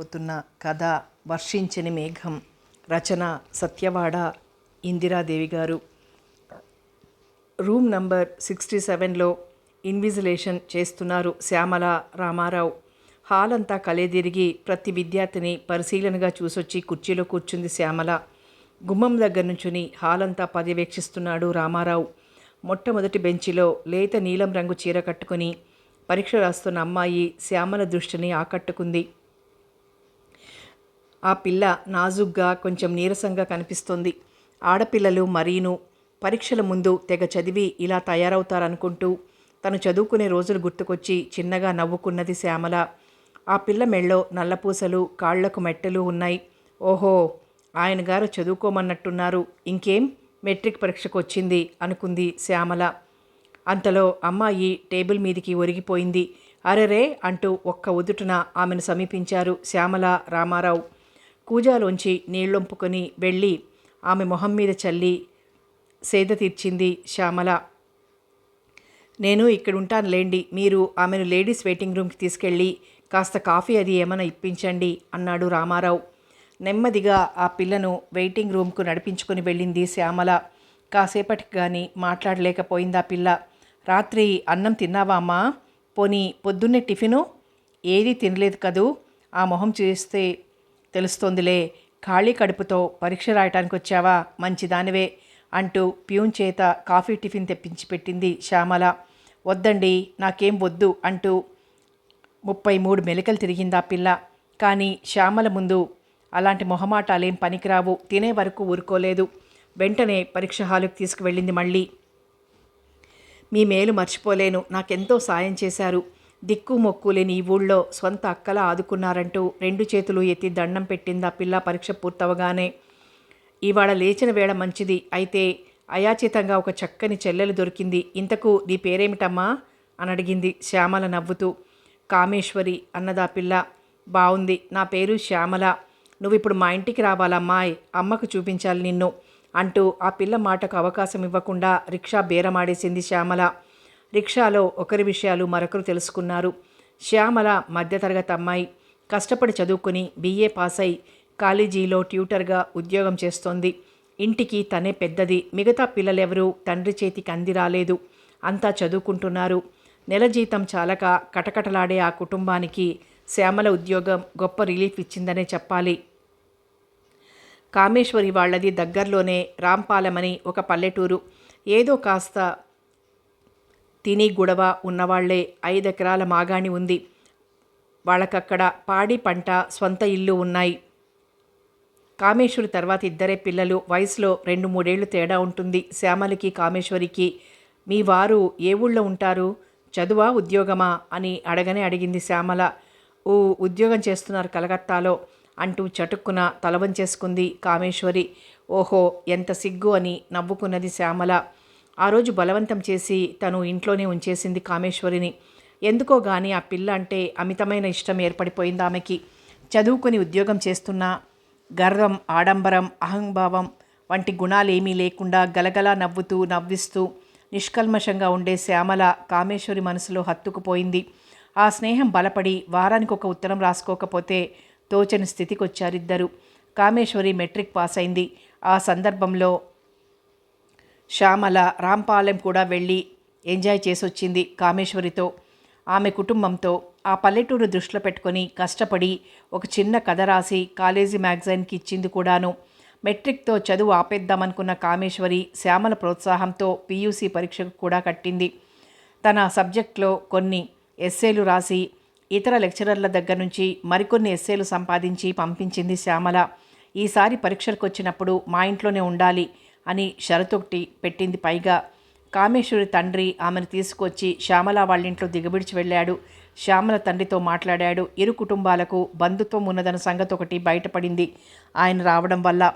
పోతున్న కథ వర్షించని మేఘం. రచన సత్యవాడ ఇందిరాదేవి గారు. రూమ్ నంబర్ సిక్స్టీ సెవెన్లో ఇన్విజిలేషన్ చేస్తున్నారు శ్యామల రామారావు. హాల్ అంతా కలేదిరిగి ప్రతి విద్యార్థిని పరిశీలనగా చూసొచ్చి కుర్చీలో కూర్చుంది శ్యామల. గుమ్మం దగ్గర నుంచుని హాల్ అంతా పర్యవేక్షిస్తున్నాడు రామారావు. మొట్టమొదటి బెంచిలో లేత నీలం రంగు చీర కట్టుకుని పరీక్ష రాస్తున్న అమ్మాయి శ్యామల దృష్టిని ఆకట్టుకుంది. ఆ పిల్ల నాజుగ్గా కొంచెం నీరసంగా కనిపిస్తుంది. ఆడపిల్లలు మరీను. పరీక్షల ముందు తెగ చదివి ఇలా తయారవుతారనుకుంటూ తను చదువుకునే రోజులు గుర్తుకొచ్చి చిన్నగా నవ్వుకున్నది శ్యామల. ఆ పిల్ల మెళ్ళో నల్లపూసలు కాళ్ళకు మెట్టెలు ఉన్నాయి. ఓహో ఆయన గారు చదువుకోమన్నట్టున్నారు. ఇంకేం? మెట్రిక్ పరీక్షకు వచ్చింది అనుకుంది శ్యామల. అంతలో అమ్మాయి టేబుల్ మీదికి ఒరిగిపోయింది. అరెరే అంటూ ఒక్క ఉదుటున ఆమెను సమీపించారు శ్యామల రామారావు. కూజాలోంచి నీళ్ళొంపుకొని వెళ్ళి ఆమె మొహం మీద చల్లి సేద తీర్చింది శ్యామల. నేను ఇక్కడ ఉంటాను లేండి మీరు ఆమెను లేడీస్ వెయిటింగ్ రూమ్కి తీసుకెళ్ళి కాస్త కాఫీ అది ఏమైనా ఇప్పించండి అన్నాడు రామారావు. నెమ్మదిగా ఆ పిల్లను వెయిటింగ్ రూమ్కు నడిపించుకొని వెళ్ళింది శ్యామల. కాసేపటికి కానీ మాట్లాడలేకపోయింది ఆ పిల్ల. రాత్రి అన్నం తిన్నావా అమ్మా? పోనీ పొద్దున్నే టిఫిను? ఏదీ తినలేదు కదూ? ఆ మొహం చేస్తే తెలుస్తోందిలే. ఖాళీ కడుపుతో పరీక్ష రాయటానికి వచ్చావా? మంచిదానివే అంటూ ప్యూన్ చేత కాఫీ టిఫిన్ తెప్పించి పెట్టింది శ్యామల. వద్దండి నాకేం వద్దు అంటూ ముప్పై మూడు మెలికలు తిరిగిందా పిల్ల. కానీ శ్యామల ముందు అలాంటి మొహమాటాలేం పనికిరావు. తినే వరకు ఊరుకోలేదు. వెంటనే పరీక్ష హాలుకు తీసుకువెళ్ళింది మళ్ళీ. మీ మేలు మర్చిపోలేను. నాకెంతో సాయం చేశారు. దిక్కు మొక్కు లేని ఈ ఊళ్ళో స్వంత అక్కలా ఆదుకున్నారంటూ రెండు చేతులు ఎత్తి దండం పెట్టింది ఆ పిల్ల పరీక్ష పూర్తవగానే. ఇవాళ లేచిన వేళ మంచిది. అయితే అయాచితంగా ఒక చక్కని చెల్లెలు దొరికింది. ఇంతకు నీ పేరేమిటమ్మా? అని అడిగింది శ్యామల నవ్వుతూ. కామేశ్వరి అన్నదా పిల్ల. బావుంది. నా పేరు శ్యామల. నువ్వు ఇప్పుడు మా ఇంటికి రావాలమ్మాయ్. అమ్మకు చూపించాలి నిన్ను అంటూ ఆ పిల్ల మాటకు అవకాశం ఇవ్వకుండా రిక్షా బేరమాడేసింది శ్యామల. రిక్షాలో ఒకరి విషయాలు మరొకరు తెలుసుకున్నారు. శ్యామల మధ్యతరగతి అమ్మాయి. కష్టపడి చదువుకుని బీఏ పాస్ అయి కాలేజీలో ట్యూటర్గా ఉద్యోగం చేస్తోంది. ఇంటికి తనే పెద్దది. మిగతా పిల్లలెవరూ తండ్రి చేతికి అంది రాలేదు. అంతా చదువుకుంటున్నారు. నెల జీతం చాలక కటకటలాడే ఆ కుటుంబానికి శ్యామల ఉద్యోగం గొప్ప రిలీఫ్ ఇచ్చిందనే చెప్పాలి. కామేశ్వరి వాళ్ళది దగ్గరలోనే రాంపాలెమని ఒక పల్లెటూరు. ఏదో కాస్త తిని గుడవ ఉన్నవాళ్ళే ఐదెకరాల మాగాణి ఉంది. వాళ్ళకక్కడ పాడి పంట స్వంత ఇల్లు ఉన్నాయి. కామేశ్వరి తర్వాత ఇద్దరే పిల్లలు. వయసులో రెండు మూడేళ్ళు తేడా ఉంటుంది. శ్యామలకి కామేశ్వరికి మీ వారు ఏ ఊళ్ళో ఉంటారు? చదువా ఉద్యోగమా? అని అడగనే అడిగింది శ్యామల. ఓ ఉద్యోగం చేస్తున్నారు కలకత్తాలో అంటూ చటుక్కున తలవంచేసుకుంది కామేశ్వరి. ఓహో ఎంత సిగ్గు అని నవ్వుకున్నది శ్యామల. ఆ రోజు బలవంతం చేసి తను ఇంట్లోనే ఉంచేసింది కామేశ్వరిని. ఎందుకో గాని ఆ పిల్ల అంటే అమితమైన ఇష్టం ఏర్పడిపోయింది ఆమెకి. చదువుకొని ఉద్యోగం చేస్తున్న గర్వం ఆడంబరం అహంభావం వంటి గుణాలేమీ లేకుండా గలగలా నవ్వుతూ నవ్విస్తూ నిష్కల్మషంగా ఉండే శ్యామల కామేశ్వరి మనసులో హత్తుకుపోయింది. ఆ స్నేహం బలపడి వారానికి ఒక ఉత్తరం రాసుకోకపోతే తోచని స్థితికి వచ్చారిద్దరు కామేశ్వరి మెట్రిక్ పాస్ అయింది ఆ సందర్భంలో శ్యామల రాంపాలెం కూడా వెళ్ళి ఎంజాయ్ చేసొచ్చింది కామేశ్వరితో. ఆమె కుటుంబంతో ఆ పల్లెటూరు దృష్టిలో పెట్టుకొని కష్టపడి ఒక చిన్న కథ రాసి కాలేజీ మ్యాగజైన్కి ఇచ్చింది కూడాను. మెట్రిక్తో చదువు ఆపేద్దామనుకున్న కామేశ్వరి శ్యామల ప్రోత్సాహంతో పీయూసీ పరీక్షకు కూడా కట్టింది. తన సబ్జెక్ట్లో కొన్ని ఎస్సేలు రాసి ఇతర లెక్చరర్ల దగ్గర నుంచి మరికొన్ని ఎస్సేలు సంపాదించి పంపించింది శ్యామల. ఈసారి పరీక్షలకు వచ్చినప్పుడు మా ఇంట్లోనే ఉండాలి. అని షరతొకటి పెట్టింది. పైగా కామేశ్వరి తండ్రి ఆమెను తీసుకొచ్చి శ్యామల వాళ్ళింట్లో దిగబిడిచి వెళ్ళాడు. శ్యామల తండ్రితో మాట్లాడాడు. ఇరు కుటుంబాలకు బంధుత్వం ఉన్నదన్న సంగతి ఒకటి బయటపడింది. ఆయన రావడం వల్ల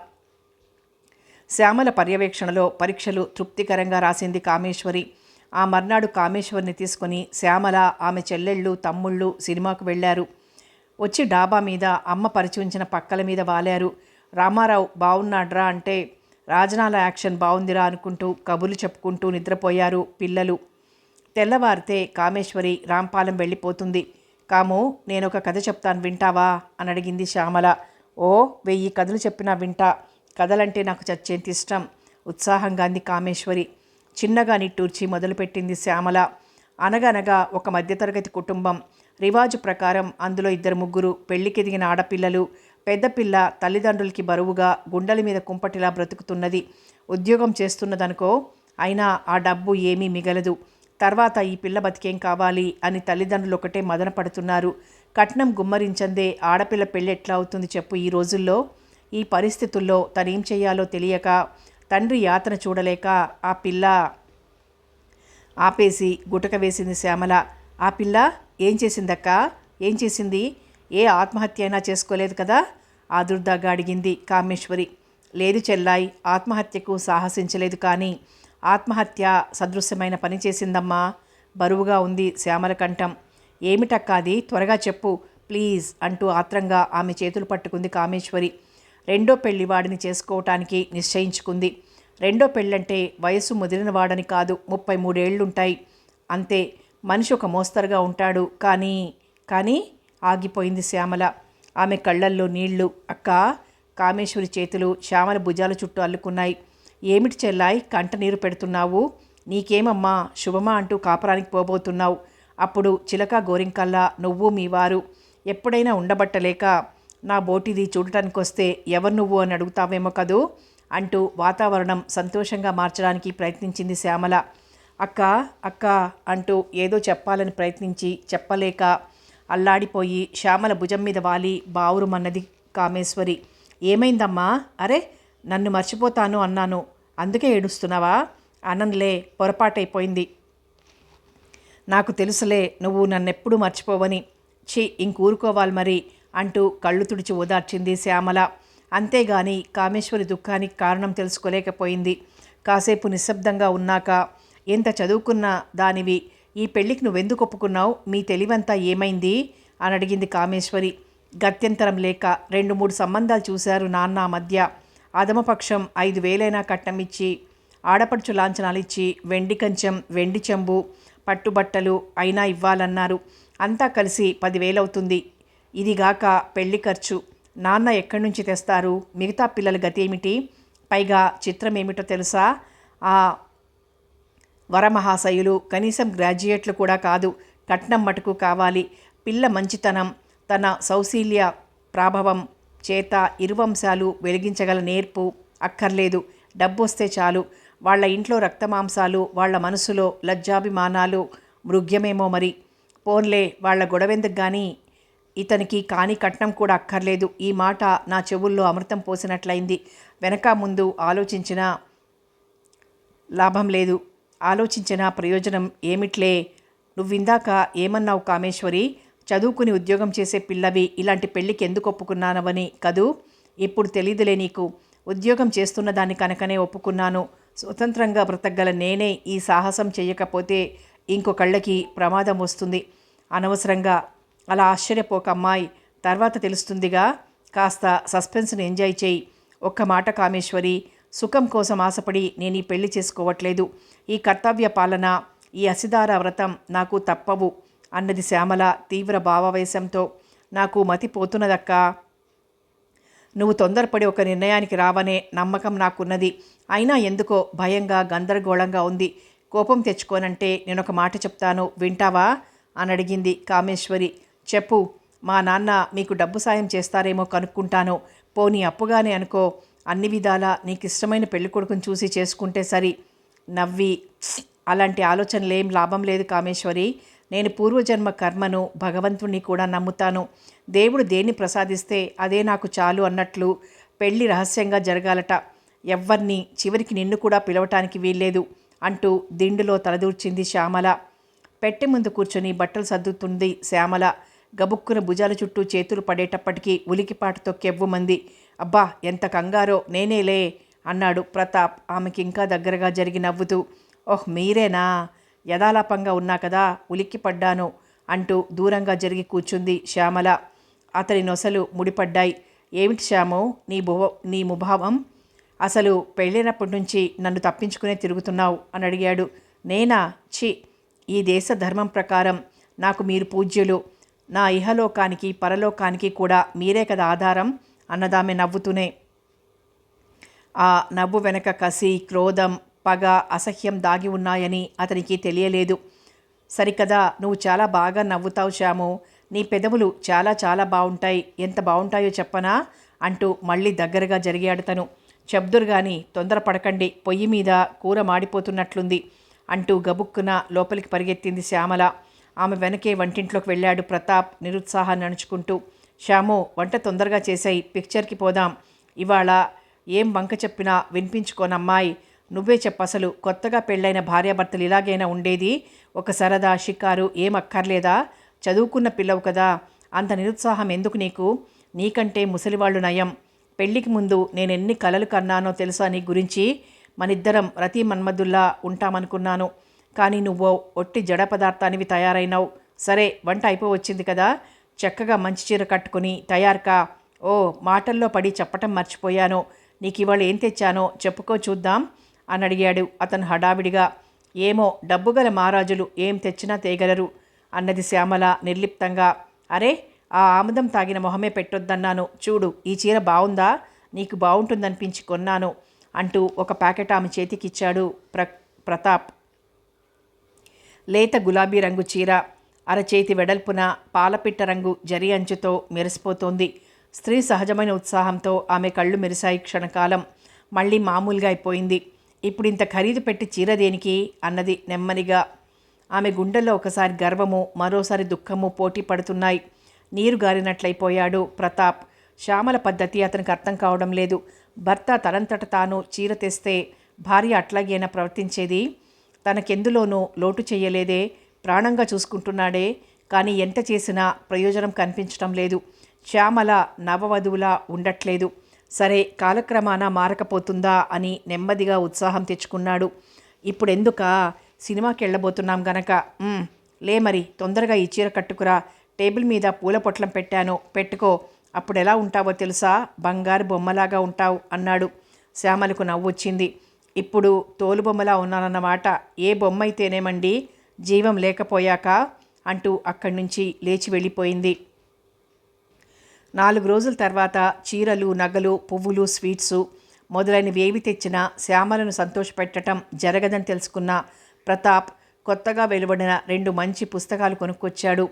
శ్యామల పర్యవేక్షణలో పరీక్షలు తృప్తికరంగా రాసింది కామేశ్వరి. ఆ మర్నాడు కామేశ్వరిని తీసుకుని శ్యామల ఆమె చెల్లెళ్ళు తమ్ముళ్ళు సినిమాకు వెళ్ళారు. వచ్చి డాబా మీద అమ్మ పరిచి ఉంచిన పక్కల మీద వాలారు. రామారావు బాగున్నాడ్రా అంటే రాజనాల యాక్షన్ బాగుందిరా అనుకుంటూ కబుర్లు చెప్పుకుంటూ నిద్రపోయారు పిల్లలు. తెల్లవారితే కామేశ్వరి రాంపాలెం వెళ్ళిపోతుంది. కాము నేను ఒక కథ చెప్తాను వింటావా? అని అడిగింది శ్యామల. ఓ వెయ్యి కథలు చెప్పినా వింటా. కథలంటే నాకు చచ్చేంత ఇష్టం ఉత్సాహంగా అంది కామేశ్వరి. చిన్నగా నిట్టూర్చి మొదలుపెట్టింది శ్యామల. అనగనగా ఒక మధ్యతరగతి కుటుంబం. రివాజు ప్రకారం అందులో ఇద్దరు ముగ్గురు పెళ్ళికెదిగిన ఆడపిల్లలు. పెద్ద పిల్ల తల్లిదండ్రులకి బరువుగా గుండెల మీద కుంపటిలా బ్రతుకుతున్నది. ఉద్యోగం చేస్తున్నదనుకో అయినా ఆ డబ్బు ఏమీ మిగలదు. తర్వాత ఈ పిల్ల బతికేం కావాలి అని తల్లిదండ్రులు ఒకటే మదన పడుతున్నారు. కట్నం గుమ్మరించందే ఆడపిల్ల పెళ్ళి ఎట్లా అవుతుంది చెప్పు ఈ రోజుల్లో? ఈ పరిస్థితుల్లో తనేం చేయాలో తెలియక తండ్రి యాతన చూడలేక ఆ పిల్ల ఆపేసి గుటక వేసింది శ్యామల. ఆ పిల్ల ఏం చేసిందక్క? ఏం చేసింది? ఏ ఆత్మహత్య అయినా చేసుకోలేదు కదా? ఆదుర్దాగా అడిగింది కామేశ్వరి. లేదు చెల్లాయి ఆత్మహత్యకు సాహసించలేదు కానీ ఆత్మహత్య సదృశ్యమైన పని చేసిందమ్మా. బరువుగా ఉంది శ్యామల కంఠం ఏమిటక్కాది త్వరగా చెప్పు. ప్లీజ్ అంటూ ఆత్రంగా ఆమె చేతులు పట్టుకుంది కామేశ్వరి. రెండో పెళ్ళి వాడిని చేసుకోవటానికి నిశ్చయించుకుంది. రెండో పెళ్ళంటే వయసు ముదిరినవాడని కాదు ముప్పై మూడేళ్ళుంటాయి. అంతే మనిషి ఒక మోస్తరుగా ఉంటాడు కానీ కానీ ఆగిపోయింది శ్యామల. ఆమె కళ్ళల్లో నీళ్ళు. అక్క కామేశ్వరి చేతులు శ్యామల భుజాల చుట్టూ అల్లుకున్నాయి. ఏమిటి చెల్లాయి కంట నీరు పెడుతున్నావు? నీకేమమ్మా శుభమా అంటూ కాపురానికి పోబోతున్నావు. అప్పుడు చిలక గోరింకల్లా నువ్వు మీ వారు. ఎప్పుడైనా ఉండబట్టలేక నా బోటిది చూడటానికి వస్తే ఎవరు నువ్వు అని అడుగుతావేమో కదూ? అంటూ వాతావరణం సంతోషంగా మార్చడానికి ప్రయత్నించింది శ్యామల. అక్క అక్క అంటూ ఏదో చెప్పాలని ప్రయత్నించి చెప్పలేక అల్లాడిపోయి శ్యామల భుజం మీద వాలి బావురుమన్నది కామేశ్వరి. ఏమైందమ్మా? అరే నన్ను మర్చిపోతాను అన్నాను. అందుకే ఏడుస్తున్నావా? అనంలే పొరపాటైపోయింది. నాకు తెలుసులే నువ్వు నన్నెప్పుడు మర్చిపోవని. ఛీ ఇంకూరుకోవాలి మరి అంటూ కళ్ళు తుడిచి ఓదార్చింది శ్యామల. అంతేగాని కామేశ్వరి దుఃఖానికి కారణం తెలుసుకోలేకపోయింది. కాసేపు నిశ్శబ్దంగా ఉన్నాక ఎంత చదువుకున్న దానివి ఈ పెళ్ళికి నువ్వెందుకు ఒప్పుకున్నావు? మీ తెలివంతా ఏమైంది? అని అడిగింది కామేశ్వరి. గత్యంతరం లేక రెండు మూడు సంబంధాలు చూశారు నాన్న మధ్య. అధమపక్షం ఐదు వేలైనా కట్టమిచ్చి ఆడపడుచు లాంఛనాలు ఇచ్చి వెండి కంచెం వెండి చెంబు పట్టుబట్టలు అయినా ఇవ్వాలన్నారు. అంతా కలిసి పదివేలవుతుంది. ఇదిగాక పెళ్ళి ఖర్చు. నాన్న ఎక్కడి నుంచి తెస్తారు? మిగతా పిల్లల గతి ఏమిటి పైగా చిత్రం ఏమిటో తెలుసా? ఆ వరమహాశయులు కనీసం గ్రాడ్యుయేట్లు కూడా కాదు కట్నం మటుకు కావాలి. పిల్ల మంచితనం తన సౌశీల్య ప్రాభవం చేత ఇరువంశాలు వెలిగించగల నేర్పు అక్కర్లేదు. డబ్బు వస్తే చాలు. వాళ్ళ ఇంట్లో రక్తమాంసాలు వాళ్ళ మనసులో లజ్జాభిమానాలు మృగ్యమేమో మరి. పోన్లే వాళ్ళ గొడవెందుకు కానీ ఇతనికి కాని కట్నం కూడా అక్కర్లేదు. ఈ మాట నా చెవుల్లో అమృతం పోసినట్లయింది. వెనక ముందు ఆలోచించిన లాభం లేదు. ఆలోచించిన ప్రయోజనం ఏమిట్లే? నువ్విందాక ఏమన్నావు కామేశ్వరి? చదువుకుని ఉద్యోగం చేసే పిల్లవి ఇలాంటి పెళ్ళికి ఎందుకు ఒప్పుకున్నానవని కదూ? ఇప్పుడు తెలీదులే నీకు. ఉద్యోగం చేస్తున్న దాన్ని కనుకనే ఒప్పుకున్నాను. స్వతంత్రంగా బ్రతకగల నేనే ఈ సాహసం చేయకపోతే ఇంకొకళ్ళకి ప్రమాదం వస్తుంది. అనవసరంగా. అలా ఆశ్చర్యపోక అమ్మాయి. తర్వాత తెలుస్తుందిగా. కాస్త సస్పెన్స్ని ఎంజాయ్ చేయి. ఒక్క మాట కామేశ్వరి. సుఖం కోసం ఆశపడి నేను ఈ పెళ్ళి చేసుకోవట్లేదు. ఈ కర్తవ్య పాలన ఈ అసిదార వ్రతం నాకు తప్పవు అన్నది శ్యామల తీవ్ర భావావేశంతో. నాకు మతి పోతున్నదక్కా. నువ్వు తొందరపడి ఒక నిర్ణయానికి రావనే నమ్మకం నాకున్నది. అయినా ఎందుకో భయంగా గందరగోళంగా ఉంది. కోపం తెచ్చుకోనంటే నేను ఒక మాట చెప్తాను. వింటావా? అని అడిగింది కామేశ్వరి. చెప్పు మా నాన్న మీకు డబ్బు సాయం చేస్తారేమో కనుక్కుంటాను. పోనీ అప్పుగానే అనుకో. అన్ని విధాలా నీకు ఇష్టమైన పెళ్ళి కొడుకుని చూసి చేసుకుంటే సరి. నవ్వి అలాంటి ఆలోచనలు ఏం లాభం లేదు కామేశ్వరి. నేను పూర్వజన్మ కర్మను భగవంతుణ్ణి కూడా నమ్ముతాను. దేవుడు దేన్ని ప్రసాదిస్తే అదే నాకు చాలు అన్నట్లు పెళ్ళి రహస్యంగా జరగాలట. ఎవ్వరిని చివరికి నిన్ను కూడా పిలవటానికి వీల్లేదు అంటూ దిండులో తలదూర్చింది శ్యామల. పెట్టె ముందు కూర్చొని బట్టలు సర్దుతుంది శ్యామల. గబుక్కున భుజాల చుట్టూ చేతులు పడేటప్పటికీ ఉలికిపాటుతో కెవ్వుమంది అబ్బా ఎంత కంగారో నేనేలే అన్నాడు ప్రతాప్ ఆమెకి ఇంకా దగ్గరగా జరిగి నవ్వుతూ. ఓహ్ మీరేనా? యథాలాపంగా ఉన్నా కదా ఉలిక్కి పడ్డాను అంటూ దూరంగా జరిగి కూర్చుంది శ్యామల. అతని నొసలు ముడిపడ్డాయి. ఏమిటి శ్యాము నీ భువ నీ ముభావం? అసలు పెళ్ళైనప్పటి నుంచి నన్ను తప్పించుకునే తిరుగుతున్నావు అని అడిగాడు. నేనా? ఛీ! ఈ దేశ ధర్మం ప్రకారం నాకు మీరు పూజ్యులు. నా ఇహలోకానికి పరలోకానికి కూడా మీరే కదా ఆధారం. అన్నదామె నవ్వుతూనే. ఆ నవ్వు వెనక కసి క్రోధం పగ అసహ్యం దాగి ఉన్నాయని అతనికి తెలియలేదు. సరికదా నువ్వు చాలా బాగా నవ్వుతావు శ్యాము. నీ పెదవులు చాలా చాలా బాగుంటాయి ఎంత బాగుంటాయో చెప్పనా? అంటూ మళ్ళీ దగ్గరగా జరిగాడు తను. చెబ్దురు గాని తొందరపడకండి. పొయ్యి మీద కూర మాడిపోతున్నట్లుంది అంటూ గబుక్కున లోపలికి పరిగెత్తింది శ్యామల. ఆమె వెనకే వంటింట్లోకి వెళ్ళాడు ప్రతాప్ నిరుత్సాహాన్ని అణుచుకుంటూ. శ్యాము వంట తొందరగా చేసాయి పిక్చర్కి పోదాం. ఇవాళ ఏం వంక చెప్పినా వినిపించుకోనమ్మాయి. నువ్వే చెప్పసలు కొత్తగా పెళ్ళైన భార్యాభర్తలు ఇలాగైనా ఉండేది? ఒక సరదా షికారు ఏం అక్కర్లేదా? చదువుకున్న పిల్లవు కదా. అంత నిరుత్సాహం ఎందుకు నీకు? నీకంటే ముసలివాళ్ళు నయం. పెళ్ళికి ముందు నేను ఎన్ని కలలు కన్నానో తెలుసా నీ గురించి? మనిద్దరం రతి మన్మధుల్లా ఉంటామనుకున్నాను. కానీ నువ్వు ఒట్టి జడ పదార్థానివి తయారైనావు. సరే వంట అయిపోవచ్చింది కదా. చక్కగా మంచి చీర కట్టుకుని తయారుకా. ఓ మాటల్లో పడి చెప్పటం మర్చిపోయాను. నీకు ఇవాళ ఏం తెచ్చానో చెప్పుకో చూద్దాం అని అడిగాడు అతను హడావిడిగా. ఏమో డబ్బుగల మహారాజులు ఏం తెచ్చినా తేగలరు అన్నది శ్యామల నిర్లిప్తంగా. అరే ఆ ఆముదం తాగిన మొహమే పెట్టొద్దన్నాను. చూడు ఈ చీర బాగుందా నీకు బాగుంటుందనిపించి కొన్నాను అంటూ ఒక ప్యాకెట్ ఆమె చేతికిచ్చాడు ప్ర ప్రతాప్. లేత గులాబీ రంగు చీర. అరచేతి వెడల్పున పాలపిట్ట రంగు జరి అంచుతో మెరిసిపోతోంది. స్త్రీ సహజమైన ఉత్సాహంతో ఆమె కళ్ళు మెరిశాయి క్షణకాలం. మళ్ళీ మామూలుగా అయిపోయింది. ఇప్పుడు ఇంత ఖరీదు పెట్టి చీర దేనికి అన్నది నెమ్మదిగా. ఆమె గుండెల్లో ఒకసారి గర్వము మరోసారి దుఃఖము పోటీ పడుతున్నాయి. నీరు గారినట్లయిపోయాడు ప్రతాప్. శ్యామల పద్ధతి అతనికి అర్థం కావడం లేదు. భర్త తనంతట తాను చీర తెస్తే భార్య అట్లాగేనా ప్రవర్తించేది? తనకెందులోనూ లోటు చేయలేదే. ప్రాణంగా చూసుకుంటున్నాడే కానీ ఎంత చేసినా ప్రయోజనం కనిపించటం లేదు. శ్యామల నవవధువులా ఉండట్లేదు. సరే కాలక్రమాన మారకపోతుందా అని నెమ్మదిగా ఉత్సాహం తెచ్చుకున్నాడు. ఇప్పుడెందుక? సినిమాకి వెళ్ళబోతున్నాం గనక లే మరి తొందరగా ఈ చీర కట్టుకురా. టేబుల్ మీద పూల పొట్లం పెట్టాను. పెట్టుకో. అప్పుడు ఎలా ఉంటావో తెలుసా? బంగారు బొమ్మలాగా ఉంటావు అన్నాడు. శ్యామలకు నవ్వు వచ్చింది ఇప్పుడు తోలుబొమ్మలా ఉన్నానన్నమాట. ఏ బొమ్మ అయితేనేమండి జీవం లేకపోయాక అంటూ అక్కడి నుంచి లేచి వెళ్ళిపోయింది. నాలుగు రోజుల తర్వాత చీరలు నగలు పువ్వులు స్వీట్సు మొదలైనవి ఏవి తెచ్చినా శ్యామలను సంతోషపెట్టడం జరగదని తెలుసుకున్న ప్రతాప్ కొత్తగా వెలువడిన రెండు మంచి పుస్తకాలు కొనుక్కొచ్చాడు.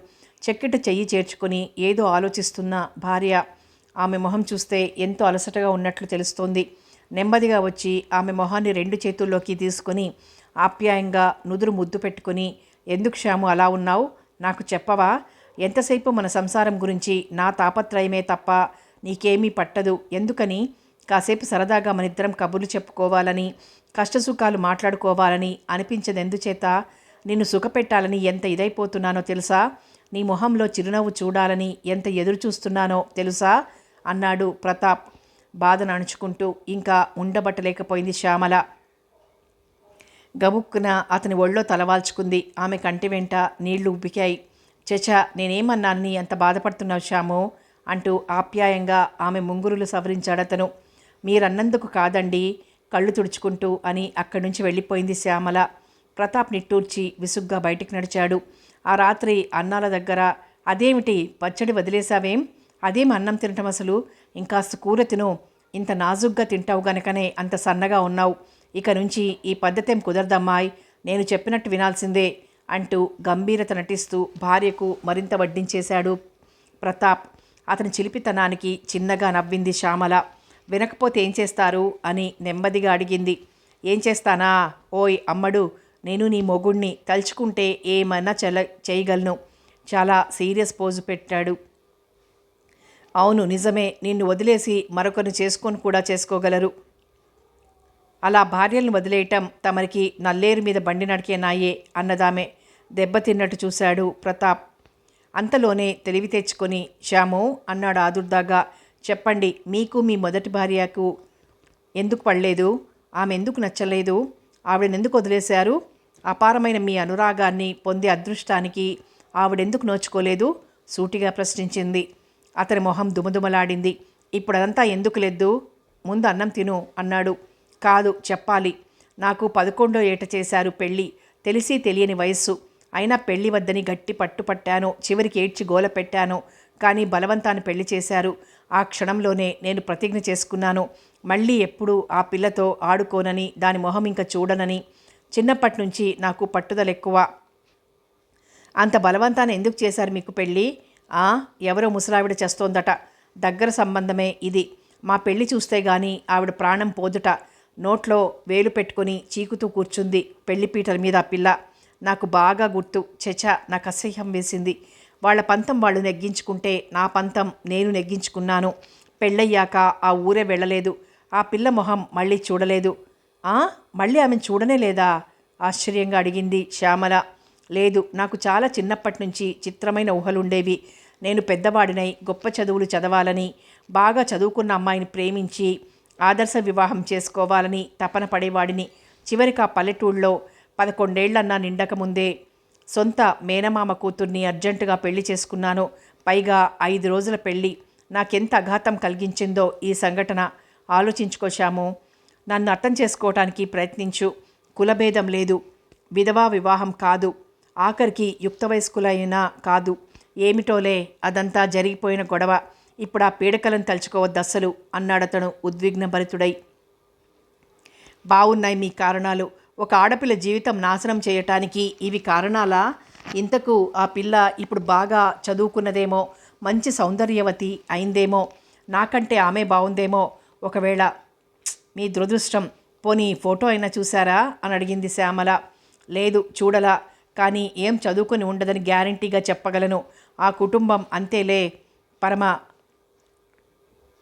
చెక్కిట చెయ్యి చేర్చుకుని ఏదో ఆలోచిస్తున్న భార్య ఆమె మొహం చూస్తే ఎంతో అలసటగా ఉన్నట్లు తెలుస్తోంది. నెమ్మదిగా వచ్చి ఆమె మొహాన్ని రెండు చేతుల్లోకి తీసుకుని ఆప్యాయంగా నుదురు ముద్దు పెట్టుకుని ఎందుకు శ్యాము అలా ఉన్నావు? నాకు చెప్పవా? ఎంతసేపు మన సంసారం గురించి? నా తాపత్రయమే తప్ప నీకేమీ పట్టదు. ఎందుకని? కాసేపు సరదాగా మనిద్దరం కబుర్లు చెప్పుకోవాలని కష్టసుఖాలు మాట్లాడుకోవాలని అనిపించదు ఎందుచేత నిన్ను సుఖపెట్టాలని ఎంత ఇదైపోతున్నానో తెలుసా? నీ మొహంలో చిరునవ్వు చూడాలని ఎంత ఎదురు చూస్తున్నానో తెలుసా? అన్నాడు ప్రతాప్ బాధను అణుచుకుంటూ ఇంకా ఉండబట్టలేకపోయింది శ్యామల. గబుక్కున అతని ఒళ్ళో తలవాల్చుకుంది ఆమె కంటి వెంట నీళ్ళు ఉబ్బికాయి. చచా నేనేమన్నాను? నీ అంత బాధపడుతున్నావు శ్యాము అంటూ ఆప్యాయంగా ఆమె ముంగురులు సవరించాడతను. మీరన్నందుకు కాదండి కళ్ళు తుడుచుకుంటూ అని అక్కడి నుంచి వెళ్ళిపోయింది శ్యామల. ప్రతాప్ నిట్టూర్చి విసుగ్గా బయటికి నడిచాడు. ఆ రాత్రి అన్నాల దగ్గర అదేమిటి పచ్చడి వదిలేశావేం? అదేం అన్నం తినటం అసలు ఇంకాస్త కూర తిను. ఇంత నాజుగ్గా తింటావు గనకనే అంత సన్నగా ఉన్నావు. ఇక నుంచి ఈ పద్ధతేం కుదరదమ్మాయ్? నేను చెప్పినట్టు వినాల్సిందే అంటూ గంభీరత నటిస్తూ భార్యకు మరింత వడ్డించేశాడు ప్రతాప్. అతని చిలిపితనానికి చిన్నగా నవ్వింది శ్యామల. వినకపోతే ఏం చేస్తారు? అని నెమ్మదిగా అడిగింది. ఏం చేస్తానా? ఓయ్ అమ్మడు నేను నీ మొగుణ్ణి తలుచుకుంటే ఏమన్నా చెల చేయగలను. చాలా సీరియస్ పోజు పెట్టాడు. అవును నిజమే. నిన్ను వదిలేసి మరొకరిని చేసుకొని కూడా చేసుకోగలరు. అలా భార్యలను వదిలేయటం తమరికి నల్లేరు మీద బండి నడికే నాయే అన్నదామె దెబ్బతిన్నట్టు చూశాడు ప్రతాప్. అంతలోనే తెలివి తెచ్చుకొని శ్యాము అన్నాడు ఆదుర్దాగా చెప్పండి మీకు మీ మొదటి భార్యకు ఎందుకు పడలేదు? ఆమె ఎందుకు నచ్చలేదు? ఆవిడనెందుకు వదిలేశారు? అపారమైన మీ అనురాగాన్ని పొందే అదృష్టానికి ఆవిడెందుకు నోచుకోలేదు? సూటిగా ప్రశ్నించింది. అతని మొహం దుమదుమలాడింది. ఇప్పుడంతా ఎందుకు లేదు ముందు అన్నం తిను అన్నాడు. కాదు చెప్పాలి. నాకు పదకొండో ఏట చేశారు పెళ్ళి. తెలిసి తెలియని వయస్సు. అయినా పెళ్ళి వద్దని గట్టి పట్టు పట్టాను. చివరికి ఏడ్చి గోల పెట్టాను. కానీ బలవంతాన్ని పెళ్ళి చేశారు. ఆ క్షణంలోనే నేను ప్రతిజ్ఞ చేసుకున్నాను. మళ్ళీ ఎప్పుడు ఆ పిల్లతో ఆడుకోనని దాని మొహం ఇంకా చూడనని. చిన్నప్పటి నుంచి నాకు పట్టుదల ఎక్కువ అంత బలవంతాన్ని ఎందుకు చేశారు మీకు పెళ్ళి? ఆ? ఎవరో ముసలావిడ చేస్తోందట. దగ్గర సంబంధమే ఇది. మా పెళ్ళి చూస్తే గాని ఆవిడ ప్రాణం పోదుట. నోట్లో వేలు పెట్టుకొని చీకుతూ కూర్చుంది పెళ్ళిపీటల మీద ఆ పిల్ల. నాకు బాగా గుర్తు. చెచ నాకు అసహ్యం వేసింది. వాళ్ళ పంతం వాళ్ళు నెగ్గించుకుంటే నా పంతం నేను నెగ్గించుకున్నాను. పెళ్ళయ్యాక ఆ ఊరే వెళ్ళలేదు. ఆ పిల్ల మొహం మళ్ళీ చూడలేదు. ఆ? మళ్ళీ ఆమెను చూడనే లేదా? ఆశ్చర్యంగా అడిగింది శ్యామల. లేదు నాకు చాలా చిన్నప్పటి నుంచి చిత్రమైన ఊహలుండేవి. నేను పెద్దవాడినై గొప్ప చదువులు చదవాలని బాగా చదువుకున్న అమ్మాయిని ప్రేమించి ఆదర్శ వివాహం చేసుకోవాలని తపన పడేవాడిని. చివరికి ఆ పల్లెటూళ్ళలో పదకొండేళ్ళన్నా నిండకముందే సొంత మేనమామ కూతుర్ని అర్జెంటుగా పెళ్ళి చేసుకున్నాను. పైగా ఐదు రోజుల పెళ్ళి నాకెంత అఘాతం కలిగించిందో ఈ సంఘటన. ఆలోచించుకోశాము నన్ను అర్థం చేసుకోవటానికి ప్రయత్నించు. కులభేదం లేదు. విధవా వివాహం కాదు. ఆఖరికి యుక్త వయస్కులైనా కాదు. ఏమిటోలే అదంతా జరిగిపోయిన గొడవ. ఇప్పుడు ఆ పీడకలను తలుచుకోవద్దు అస్సలు అన్నాడతను ఉద్విగ్నభరితుడై. బాగున్నాయి మీ కారణాలు. ఒక ఆడపిల్ల జీవితం నాశనం చేయటానికి ఇవి కారణాలా? ఇంతకు ఆ పిల్ల ఇప్పుడు బాగా చదువుకున్నదేమో మంచి సౌందర్యవతి అయిందేమో నాకంటే ఆమె బాగుందేమో ఒకవేళ మీ దురదృష్టం పోనీ ఫోటో అయినా చూసారా అని అడిగింది శ్యామల. లేదు చూడలా కానీ ఏం చదువుకొని ఉండదని గ్యారంటీగా చెప్పగలను. ఆ కుటుంబం అంతేలే పరమ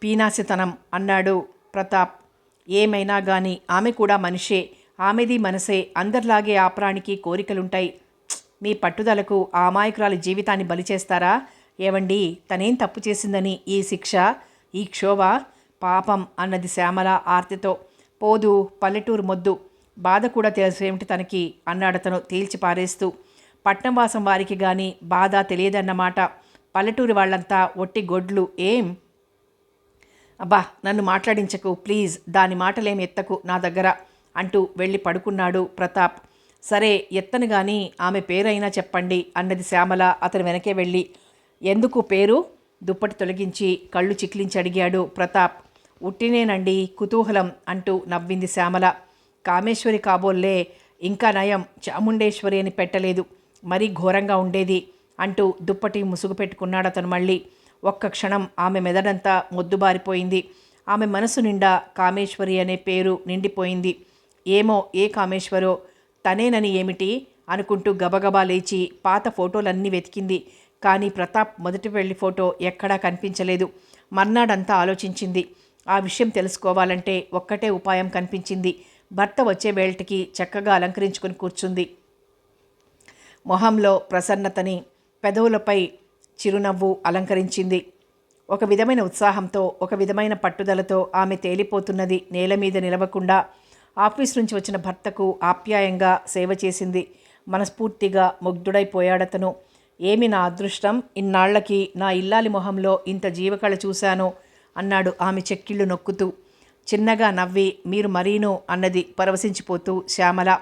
పీనాసితనం అన్నాడు ప్రతాప్. ఏమైనా గాని ఆమె కూడా మనిషే ఆమెది మనసే అందరిలాగే ఆ ప్రాణికి కోరికలుంటాయి. మీ పట్టుదలకు ఆ అమాయకురాలి జీవితాన్ని బలి చేస్తారా? ఏవండి తనేం తప్పు చేసిందని ఈ శిక్ష? ఈ క్షోభ? పాపం అన్నది శ్యామల ఆర్తితో. పోదు పల్లెటూరు మొద్దు. బాధ కూడా తెలుసేమిటి తనకి? అన్నాడతను తేల్చి పారేస్తూ. పట్నంవాసం వారికి గాని బాధ తెలియదన్నమాట. పల్లెటూరు వాళ్ళంతా ఒట్టి గొడ్లు. ఏం? అబ్బా నన్ను మాట్లాడించకు ప్లీజ్ దాని మాటలేం ఎత్తకు నా దగ్గర అంటూ వెళ్ళి పడుకున్నాడు ప్రతాప్. సరే ఎత్తను గాని ఆమె పేరైనా చెప్పండి అన్నది శ్యామల అతని వెనకే వెళ్ళి. ఎందుకు పేరు? దుప్పటి తొలగించి కళ్ళు చిక్లించి అడిగాడు ప్రతాప్. ఉట్టినేనండి కుతూహలం అంటూ నవ్వింది శ్యామల. కామేశ్వరి కాబోల్లే ఇంకా నయం చాముండేశ్వరి అని పెట్టలేదు మరీ ఘోరంగా ఉండేది అంటూ దుప్పటి ముసుగు పెట్టుకున్నాడు అతను మళ్ళీ. ఒక్క క్షణం ఆమె మెదడంతా మొద్దుబారిపోయింది. ఆమె మనసు నిండా కామేశ్వరి అనే పేరు నిండిపోయింది. ఏమో ఏ కామేశ్వరో తనేనని ఏమిటి అనుకుంటూ గబగబా లేచి పాత ఫోటోలన్నీ వెతికింది. కానీ ప్రతాప్ మొదటి పెళ్ళి ఫోటో ఎక్కడా కనిపించలేదు. మర్నాడంతా ఆలోచించింది. ఆ విషయం తెలుసుకోవాలంటే ఒక్కటే ఉపాయం కనిపించింది. భర్త వచ్చే వేళటికి చక్కగా అలంకరించుకొని కూర్చుంది. మొహంలో ప్రసన్నతని పెదవులపై చిరునవ్వు అలంకరించింది. ఒక విధమైన ఉత్సాహంతో ఒక విధమైన పట్టుదలతో ఆమె తేలిపోతున్నది నేల మీద నిలవకుండా ఆఫీస్ నుంచి వచ్చిన భర్తకు ఆప్యాయంగా సేవ చేసింది. మనస్ఫూర్తిగా ముగ్ధుడైపోయాడతను ఏమి నా అదృష్టం? ఇన్నాళ్ళకి నా ఇల్లాలి మొహంలో ఇంత జీవకళ చూశాను అన్నాడు ఆమె చెక్కిళ్ళు నొక్కుతూ. చిన్నగా నవ్వి మీరు మరీను అన్నది పరవశించిపోతూ శ్యామల.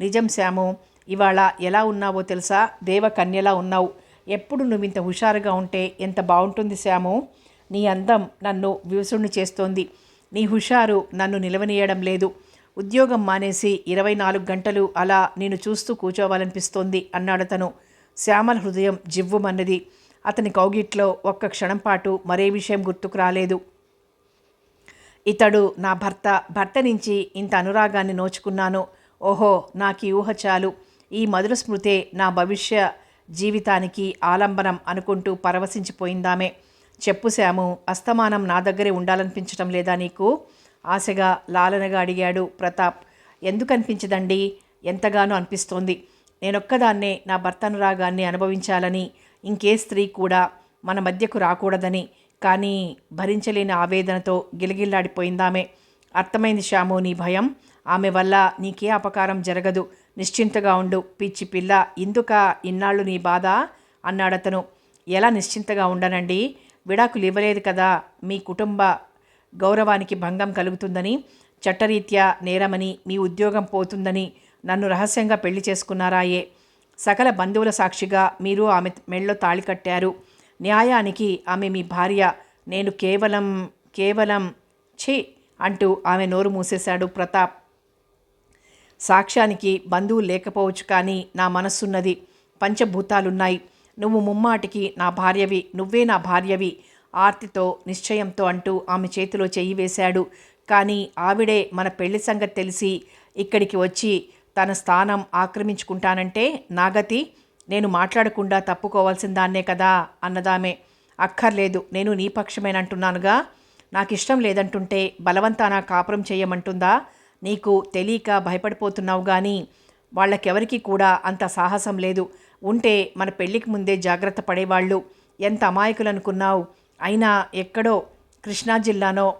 నిజం శ్యాము ఇవాళ ఎలా ఉన్నావో తెలుసా? దేవకన్యలా ఉన్నావు. ఎప్పుడు నువ్వు ఇంత హుషారుగా ఉంటే ఎంత బాగుంటుంది శ్యాము? నీ అందం నన్ను వివసుణ్ణి చేస్తోంది. నీ హుషారు నన్ను నిలవనీయడం లేదు. ఉద్యోగం మానేసి ఇరవై నాలుగు గంటలు అలా నేను చూస్తూ కూర్చోవాలనిపిస్తోంది అన్నాడతను శ్యామల హృదయం జివ్వుమన్నది. అతని కౌగిట్లో ఒక్క క్షణం పాటు మరే విషయం గుర్తుకు రాలేదు. ఇతడు నా భర్త భర్త నుంచి ఇంత అనురాగాన్ని నోచుకున్నాను. ఓహో నాకు ఈ ఊహ చాలు. ఈ మధుర స్మృతే నా భవిష్య జీవితానికి ఆలంబనం అనుకుంటూ పరవశించిపోయిందామే. చెప్పు శాము అస్తమానం నా దగ్గరే ఉండాలనిపించటం లేదా నీకు? ఆశగా లాలనగా అడిగాడు ప్రతాప్. ఎందుకనిపించదండి? ఎంతగానో అనిపిస్తోంది. నేనొక్కదాన్నే నా భర్తనురాగాన్ని అనుభవించాలని ఇంకే స్త్రీ కూడా మన మధ్యకు రాకూడదని కానీ భరించలేని ఆవేదనతో గిలగిల్లాడిపోయిందామే. అర్థమైంది శ్యాము నీ భయం. ఆమె వల్ల నీకే అపకారం జరగదు. నిశ్చింతగా ఉండు పిచ్చి పిల్ల. ఇందుక ఇన్నాళ్ళు నీ బాధ? అన్నాడతను. ఎలా నిశ్చింతగా ఉండనండి? విడాకులు ఇవ్వలేదు కదా. మీ కుటుంబ గౌరవానికి భంగం కలుగుతుందని చట్టరీత్యా నేరమని మీ ఉద్యోగం పోతుందని నన్ను రహస్యంగా పెళ్ళి చేసుకున్నారాయే. సకల బంధువుల సాక్షిగా మీరు ఆమె మెళ్ళో తాళి కట్టారు. న్యాయానికి ఆమె మీ భార్య. నేను కేవలం కేవలం ఛీ అంటూ ఆమె నోరు మూసేశాడు ప్రతాప్. సాక్ష్యానికి బంధువులు లేకపోవచ్చు కానీ నా మనస్సున్నది పంచభూతాలున్నాయి. నువ్వు ముమ్మాటికి నా భార్యవి నువ్వే నా భార్యవి ఆర్తితో నిశ్చయంతో అంటూ ఆమె చేతిలో చెయ్యి వేశాడు. కానీ ఆవిడే మన పెళ్ళి సంగతి తెలిసి ఇక్కడికి వచ్చి తన స్థానం ఆక్రమించుకుంటానంటే నాగతి నేను మాట్లాడకుండా తప్పుకోవాల్సిన దాన్నే కదా అన్నదామే. అక్కర్లేదు నేను నీ పక్షమేనంటున్నానుగా. నాకు ఇష్టం లేదంటుంటే బలవంతాన కాపురం చేయమంటుందా? నీకు తెలియక భయపడిపోతున్నావు కానీ వాళ్ళకెవరికి కూడా అంత సాహసం లేదు. ఉంటే మన పెళ్ళికి ముందే జాగ్రత్త పడేవాళ్ళు. ఎంత అమాయకులనుకున్నావు. అయినా ఎక్కడో కృష్ణా జిల్లానో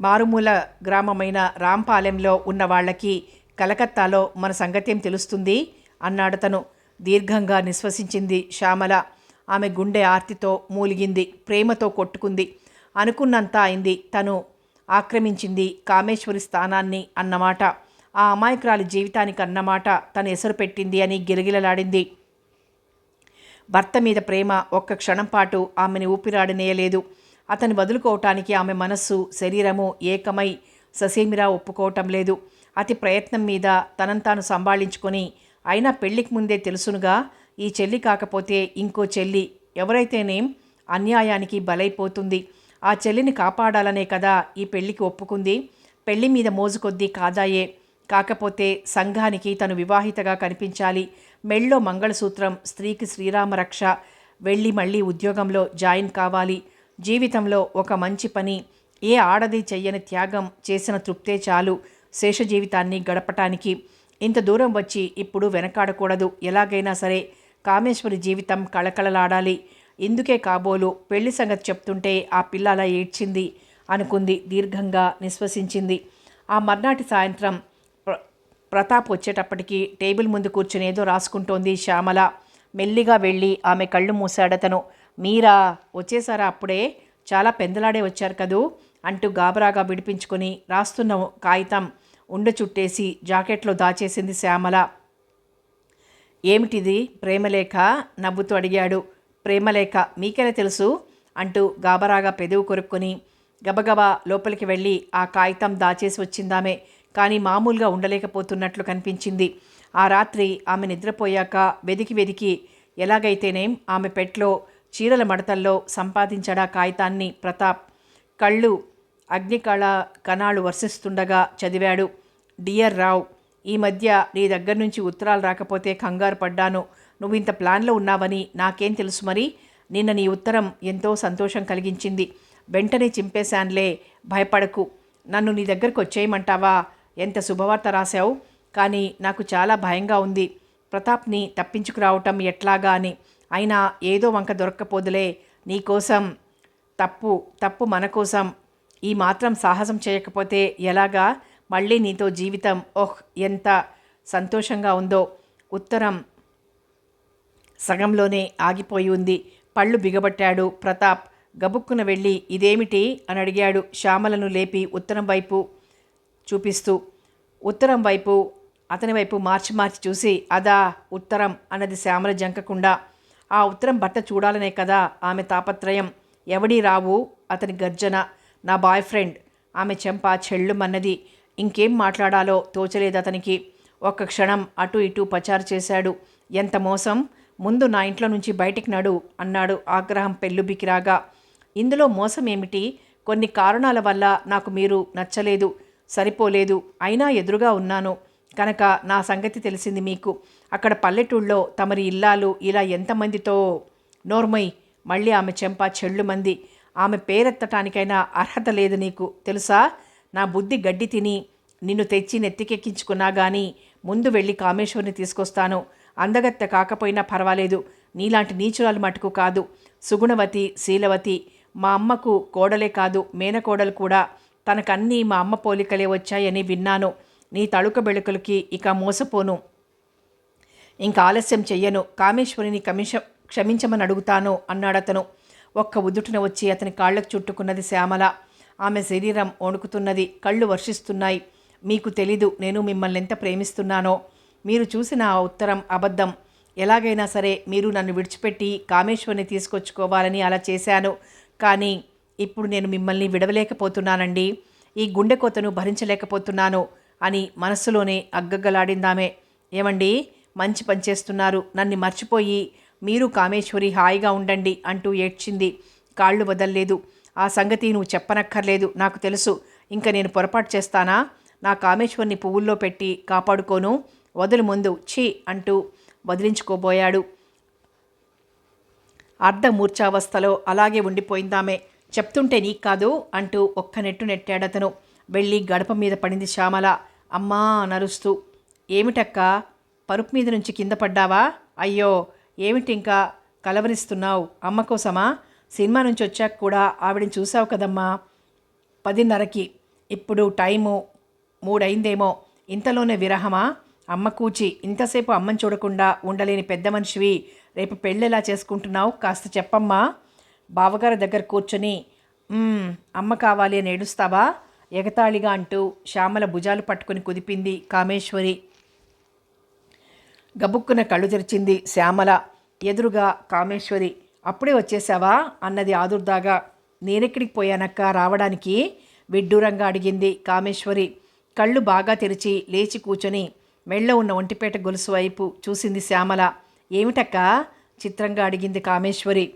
మారుమూల గ్రామమైన రాంపాలెంలో ఉన్న వాళ్ళకి కలకత్తాలో మన సంగత్యం తెలుస్తుంది? అన్నాడతను దీర్ఘంగా నిశ్వసించింది శ్యామల. ఆమె గుండె ఆర్తితో మూలిగింది ప్రేమతో కొట్టుకుంది. అనుకున్నంత అయింది తను. ఆక్రమించింది కామేశ్వరి స్థానాన్ని అన్నమాట. ఆ అమాయకురాలి జీవితానికి అన్నమాట. తను ఎసరు పెట్టింది అని గిలగిలలాడింది. భర్త మీద ప్రేమ ఒక్క క్షణం పాటు ఆమెని ఊపిరాడనేయలేదు. అతని వదులుకోవటానికి ఆమె మనస్సు శరీరము ఏకమై ససేమిరా ఒప్పుకోవటం లేదు. అతి ప్రయత్నం మీద తనను తాను సంభాళించుకొని అయినా పెళ్ళికి ముందే తెలుసునుగా ఈ చెల్లి కాకపోతే ఇంకో చెల్లి ఎవరైతేనేం అన్యాయానికి బలైపోతుంది. ఆ చెల్లిని కాపాడాలనే కదా ఈ పెళ్ళికి ఒప్పుకుంది. పెళ్ళి మీద మోజు కొద్దీ కాదాయే. కాకపోతే సంఘానికి తను వివాహితగా కనిపించాలి. మెళ్ళో మంగళసూత్రం స్త్రీకి శ్రీరామరక్ష వెళ్ళి మళ్ళీ ఉద్యోగంలో జాయిన్ కావాలి. జీవితంలో ఒక మంచి పని ఏ ఆడది చెయ్యని త్యాగం చేసిన తృప్తే చాలు శేష జీవితాన్ని గడపటానికి. ఇంత దూరం వచ్చి ఇప్పుడు వెనకాడకూడదు. ఎలాగైనా సరే కామేశ్వరి జీవితం కళకళలాడాలి. ఇందుకే కాబోలు పెళ్ళి సంగతి చెప్తుంటే ఆ పిల్ల అలా ఏడ్చింది అనుకుంది దీర్ఘంగా నిశ్వసించింది. ఆ మర్నాటి సాయంత్రం ప్ర ప్రతాప్ వచ్చేటప్పటికి టేబుల్ ముందు కూర్చుని ఏదో రాసుకుంటోంది శ్యామల. మెల్లిగా వెళ్ళి ఆమె కళ్ళు మూసాడతను మీరా వచ్చేసారా అప్పుడే? చాలా పెందలాడే వచ్చారు కదూ? అంటూ గాబరాగా విడిపించుకొని రాస్తున్న కాగితం ఉండ చుట్టేసి జాకెట్లో దాచేసింది శ్యామల. ఏమిటిది? ప్రేమలేఖ? నవ్వుతూ అడిగాడు. ప్రేమలేఖ మీకెలా తెలుసు? అంటూ గాబరాగా పెదవు కొరుక్కొని గబగబా లోపలికి వెళ్ళి ఆ కాగితం దాచేసి వచ్చిందామే. కానీ మామూలుగా ఉండలేకపోతున్నట్లు కనిపించింది. ఆ రాత్రి ఆమె నిద్రపోయాక వెదికి వెదికి ఎలాగైతేనేం ఆమె పెట్లో చీరల మడతల్లో సంపాదించడా కాగితాన్ని ప్రతాప్. కళ్ళు అగ్నికళ కణాలు వర్షిస్తుండగా చదివాడు డియర్ రావ్ ఈ మధ్య నీ దగ్గర నుంచి ఉత్తరాలు రాకపోతే కంగారు పడ్డాను. నువ్వు ఇంత ప్లాన్లో ఉన్నావని నాకేం తెలుసు మరి? నిన్న నీ ఉత్తరం ఎంతో సంతోషం కలిగించింది. వెంటనే చింపేశాన్లే భయపడకు. నన్ను నీ దగ్గరకు వచ్చేయమంటావా? ఎంత శుభవార్త రాశావు? కానీ నాకు చాలా భయంగా ఉంది. ప్రతాప్ని తప్పించుకురావటం ఎట్లాగా అని. అయినా ఏదో వంక దొరక్కపోదులే. నీకోసం తప్పు తప్పు మన కోసం. ఈ మాత్రం సాహసం చేయకపోతే ఎలాగా? మళ్ళీ నీతో జీవితం ఓహ్ ఎంత సంతోషంగా ఉందో. ఉత్తరం సగంలోనే ఆగిపోయి ఉంది. పళ్ళు బిగబట్టాడు. ప్రతాప్ గబుక్కున వెళ్ళి ఇదేమిటి? అని అడిగాడు. శ్యామలను లేపి ఉత్తరం వైపు చూపిస్తూ ఉత్తరం వైపు అతని వైపు మార్చి మార్చి చూసి అదా ఉత్తరం అన్నది శ్యామల జంకకుండా. ఆ ఉత్తరం బట్ట చూడాలనే కదా ఆమె తాపత్రయం. ఎవడీ రావు? అతని గర్జన. నా బాయ్ ఫ్రెండ్. ఆమె చెంప చెళ్ళుమన్నది ఇంకేం మాట్లాడాలో తోచలేదు అతనికి. ఒక్క క్షణం అటు ఇటు పచారు చేశాడు. ఎంత మోసం? ముందు నా ఇంట్లో నుంచి బయటికి నడు అన్నాడు ఆగ్రహం పెళ్ళుబికిరాగా ఇందులో మోసం ఏమిటి? కొన్ని కారణాల వల్ల నాకు మీరు నచ్చలేదు. సరిపోలేదు. అయినా ఎదురుగా ఉన్నాను. కనుక నా సంగతి తెలిసింది మీకు. అక్కడ పల్లెటూళ్ళలో తమరి ఇల్లాలు ఇలా ఎంతమందితో? నోర్మయ్ మళ్ళీ ఆమె చెంప చెళ్ళుమంది ఆమె పేరెత్తటానికైనా అర్హత లేదు నీకు. తెలుసా? నా బుద్ధి గడ్డి తిని నిన్ను తెచ్చి నెత్తికెక్కించుకున్నా గాని ముందు వెళ్ళి కామేశ్వరిని తీసుకొస్తాను. అందగత్తె కాకపోయినా పర్వాలేదు. నీలాంటి నీచురాలు మటుకు కాదు. సుగుణవతి శీలవతి మా అమ్మకు కోడలే కాదు. మేనకోడలు కూడా తనకన్నీ మా అమ్మ పోలికలే వచ్చాయని విన్నాను. నీ తళుక బెళుకలకి ఇక మోసపోను. ఇంకా ఆలస్యం చెయ్యను. కామేశ్వరిని కమిష క్షమించమని అడుగుతాను అన్నాడతను. ఒక్క ఉదుటిన వచ్చి అతని కాళ్ళకు చుట్టుకున్నది శ్యామల. ఆమె శరీరం వణుకుతున్నది కళ్ళు వర్షిస్తున్నాయి. మీకు తెలీదు నేను మిమ్మల్ని ఎంత ప్రేమిస్తున్నానో. మీరు చూసిన ఆ ఉత్తరం అబద్ధం. ఎలాగైనా సరే మీరు నన్ను విడిచిపెట్టి కామేశ్వరిని తీసుకొచ్చుకోవాలని అలా చేశాను. కానీ ఇప్పుడు నేను మిమ్మల్ని విడవలేకపోతున్నానండి. ఈ గుండె కోతను భరించలేకపోతున్నాను అని మనస్సులోనే అగ్గగ్గలాడిందామే ఏమండి? మంచి పని చేస్తున్నారు. నన్ను మర్చిపోయి మీరు కామేశ్వరి హాయిగా ఉండండి అంటూ ఏడ్చింది. కాళ్ళు వదల్లేదు. ఆ సంగతి నువ్వు చెప్పనక్కర్లేదు. నాకు తెలుసు. ఇంకా నేను పొరపాటు చేస్తానా? నా కామేశ్వర్ని పువ్వుల్లో పెట్టి కాపాడుకోను. వదులు ముందు. ఛీ అంటూ వదిలించుకోబోయాడు. అర్ధమూర్ఛావస్థలో అలాగే ఉండిపోయిందామే. చెప్తుంటే నీకు కాదు అంటూ ఒక్క నెట్టు నెట్టాడతను. వెళ్ళి గడప మీద పడింది శ్యామల. అమ్మా నరుస్తూ. ఏమిటక్క? పరుపు మీద నుంచి కింద పడ్డావా? అయ్యో! ఏమిటి ఇంకా కలవరిస్తున్నావు. అమ్మ కోసమా? సినిమా నుంచి వచ్చాక కూడా ఆవిడని చూసావు కదమ్మా? పదిన్నరకి. ఇప్పుడు టైము మూడైందేమో. ఇంతలోనే విరహమా? అమ్మ కూచి ఇంతసేపు అమ్మని చూడకుండా ఉండలేని పెద్ద మనిషివి. రేపు పెళ్ళెలా చేసుకుంటున్నావు? కాస్త చెప్పమ్మా. బావగారి దగ్గర కూర్చొని అమ్మ కావాలి అని ఏడుస్తావా? ఎగతాళిగా అంటూ శ్యామల భుజాలు పట్టుకుని కుదిపింది కామేశ్వరి. గబుక్కున కళ్ళు తెరిచింది శ్యామల. ఎదురుగా కామేశ్వరి. అప్పుడే వచ్చేసావా? అన్నది ఆదుర్దాగా. నేనెక్కడికి పోయానక్క? రావడానికి విడ్డూరంగా అడిగింది కామేశ్వరి. కళ్ళు బాగా తెరిచి లేచి కూర్చొని మెళ్ళ ఉన్న ఒంటిపేట గొలుసు వైపు చూసింది శ్యామల. ఏమిటక్క? చిత్రంగా అడిగింది కామేశ్వరి.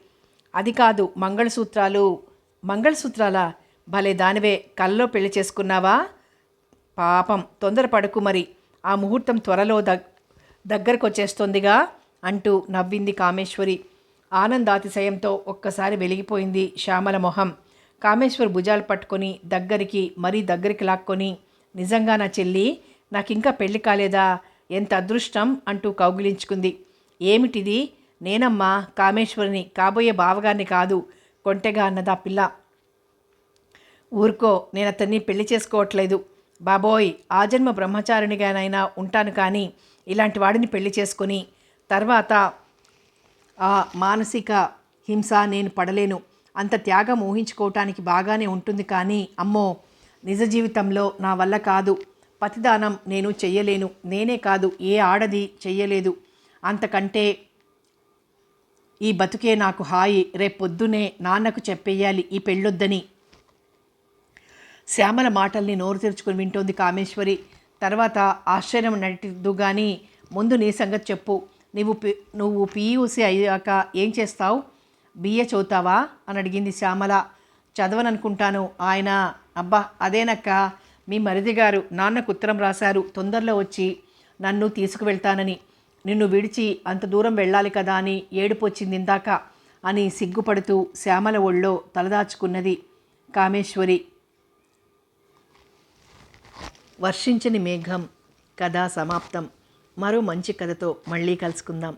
అది కాదు మంగళసూత్రాలు. మంగళసూత్రాలా? భలే దానివే. కల్లో పెళ్ళి చేసుకున్నావా? పాపం తొందరపడకు మరి. ఆ ముహూర్తం త్వరలో దగ్ దగ్గరకు వచ్చేస్తోందిగా అంటూ నవ్వింది కామేశ్వరి. ఆనందాతిశయంతో ఒక్కసారి వెలిగిపోయింది శ్యామల మొహం. కామేశ్వరి భుజాలు పట్టుకొని దగ్గరికి మరీ దగ్గరికి లాక్కొని నిజంగా నా చెల్లి నాకింకా పెళ్ళి కాలేదా? ఎంత అదృష్టం? అంటూ కౌగిలించుకుంది. ఏమిటిది? నేనమ్మా కామేశ్వరిని కాబోయే బావగారిని కాదు కొంటెగా అన్నదా పిల్ల. ఊరుకో నేను అతన్ని పెళ్ళి చేసుకోవట్లేదు. బాబోయ్ ఆ జన్మ బ్రహ్మచారిణిగానైనా ఉంటాను కానీ ఇలాంటి వాడిని పెళ్ళి చేసుకొని తర్వాత ఆ మానసిక హింస నేను పడలేను. అంత త్యాగం ఊహించుకోవటానికి బాగానే ఉంటుంది కానీ అమ్మో నిజ జీవితంలో నా వల్ల కాదు. పతిదానం నేను చెయ్యలేను. నేనే కాదు ఏ ఆడది చెయ్యలేదు. అంతకంటే ఈ బతుకే నాకు హాయి. రేపొద్దునే నాన్నకు చెప్పేయాలి ఈ పెళ్ళొద్దని. శ్యామల మాటల్ని నోరు తెరుచుకుని వింటోంది కామేశ్వరి. తర్వాత ఆశ్చర్యం నటిద్దు కానీ ముందు నీ సంగతి చెప్పు. నువ్వు పి నువ్వు పీయూసీ అయ్యాక ఏం చేస్తావు? బిఏ చదువుతావా? అని అడిగింది శ్యామల. చదవననుకుంటాను. ఆయన అబ్బా అదేనక్క? మీ మరిది గారు నాన్నకు ఉత్తరం రాశారు. తొందరలో వచ్చి నన్ను తీసుకువెళ్తానని. నిన్ను విడిచి అంత దూరం వెళ్ళాలి కదా అని ఏడుపు వచ్చింది ఇందాక అని సిగ్గుపడుతూ శ్యామల ఒళ్ళో తలదాచుకున్నది కామేశ్వరి. వర్షించని మేఘం. కథ సమాప్తం. మరో మంచి కథతో మళ్ళీ కలుసుకుందాం.